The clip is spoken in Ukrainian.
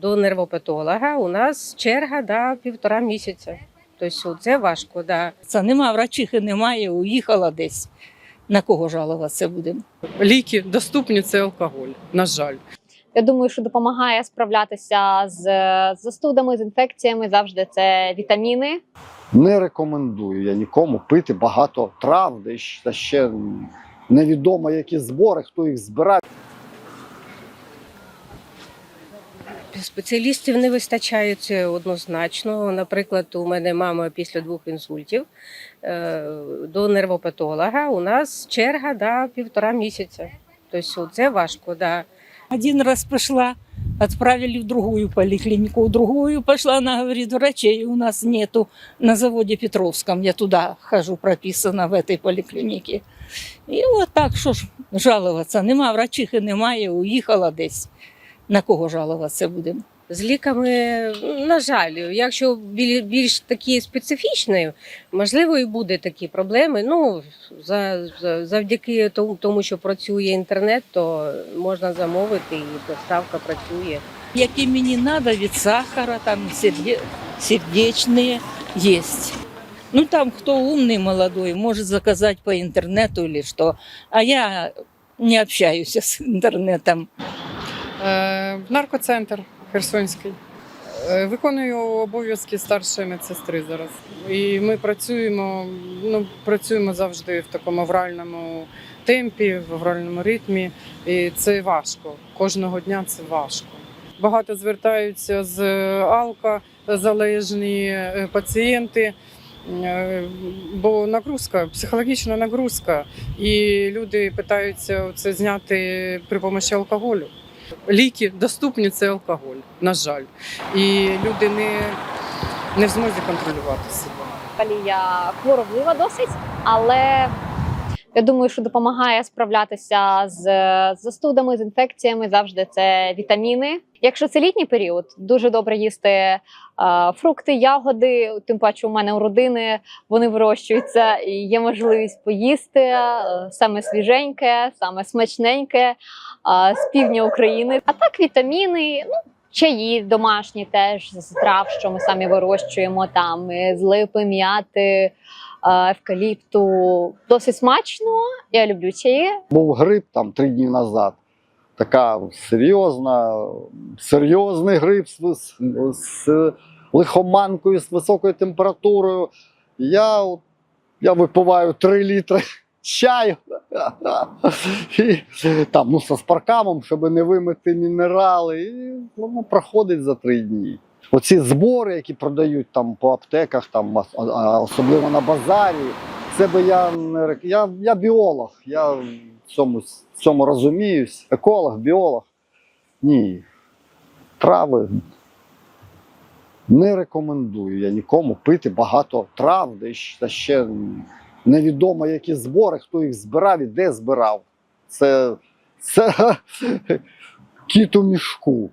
до нервопатолога у нас черга да, півтора місяця. Тобто це важко, да. Це нема врачихи, немає, уїхала десь. На кого жалуватися будемо? Ліки доступні це алкоголь. На жаль. Я думаю, що допомагає справлятися з застудами, з інфекціями. Завжди це вітаміни. Не рекомендую я нікому пити багато трав, де та ще невідомо які збори, хто їх збирає. Спеціалістів не вистачає це однозначно. Наприклад, у мене мама після двох інсультів е, до нервопатолога. У нас черга да, півтора місяця. Тобто це важко, да. Один раз пошла, отправили в другую поликлинику, в другую пошла, она говорит, врачей у нас нету на заводе Петровском, я туда хожу, прописана в этой поликлинике. І от так, що ж жалуватися, нема врачихи, немає, уїхала десь. На кого жалуватися будемо? З ліками, на жаль, якщо більш такі специфічні, можливо, і буде такі проблеми. Ну, за, за- завдяки тому, тому, що працює інтернет, то можна замовити і доставка працює. Які мені треба від сахара, там серде... сердечные есть. Ну там кто умный, молодой, может заказать по интернету или что. А я не общаюсь с интернетом. Е, наркоцентр Херсонський. Е, Виконую обов'язки старшої медсестри зараз. І ми працюємо, ну, працюємо завжди в такому авральному темпі, в авральному ритмі. І це важко. Кожного дня це важко. Багато звертаються з алкозалежні е, пацієнти. е, Бо нагрузка, психологічна нагрузка, і люди питаються це зняти при допомогі алкоголю. Ліки доступні це алкоголь, на жаль. І люди не, не в змозі контролювати себе. Палія хвороблива досить, але я думаю, що допомагає справлятися з застудами, з інфекціями. Завжди це вітаміни. Якщо це літній період, дуже добре їсти е, фрукти, ягоди. Тим паче, у мене у родини вони вирощуються, і є можливість поїсти е, саме свіженьке, саме смачненьке е, з півдня України. А так, вітаміни, ну чаї домашні теж з трав, що ми самі вирощуємо там е, з липи, м'яти, евкаліпту. Досить смачно. Я люблю чаї. Був грип там три дні назад. Така серйозна, серйозний грип з, з лихоманкою, з високою температурою. Я, я випиваю 3 літри чаю. І, там, ну, з аспаркамом, щоб не вимити мінерали. І воно проходить за три дні. Оці збори, які продають там по аптеках, там, особливо на базарі, це би я не рек... я, я біолог, я в цьому, в цьому розуміюсь. Еколог, біолог. Ні. Трави не рекомендую я нікому пити багато трав, де ще невідомо які збори, хто їх збирав і де збирав. Це, це кіт у мішку.